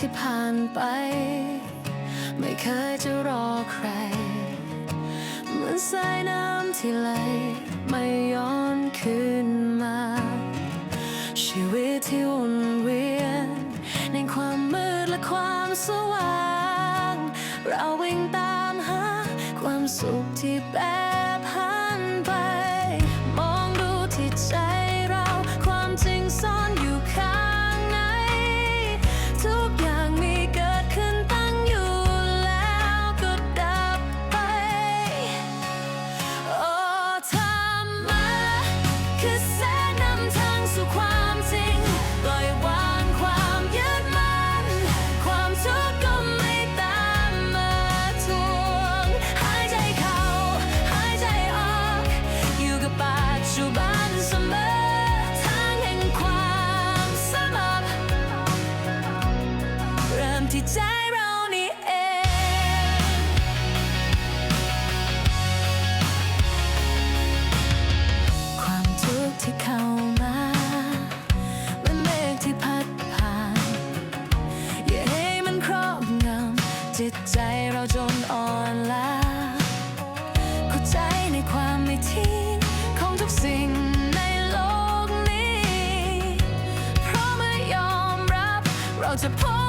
ที่ผ่านไป ไม่เคยจะรอใคร เหมือนสายน้ำที่ไหลไม่ย้อนคืนมา ชีวิตที่วนเวียน ในความมืดและความสว่าง เราวิ่งตามหาความสุขที่แปร จิตใจเราจนอ่อนล้าเข้าใจในความไม่เที่ยงของทุกสิ่งในโลกนี้ เพราะเมื่อยอมรับเราจะพบ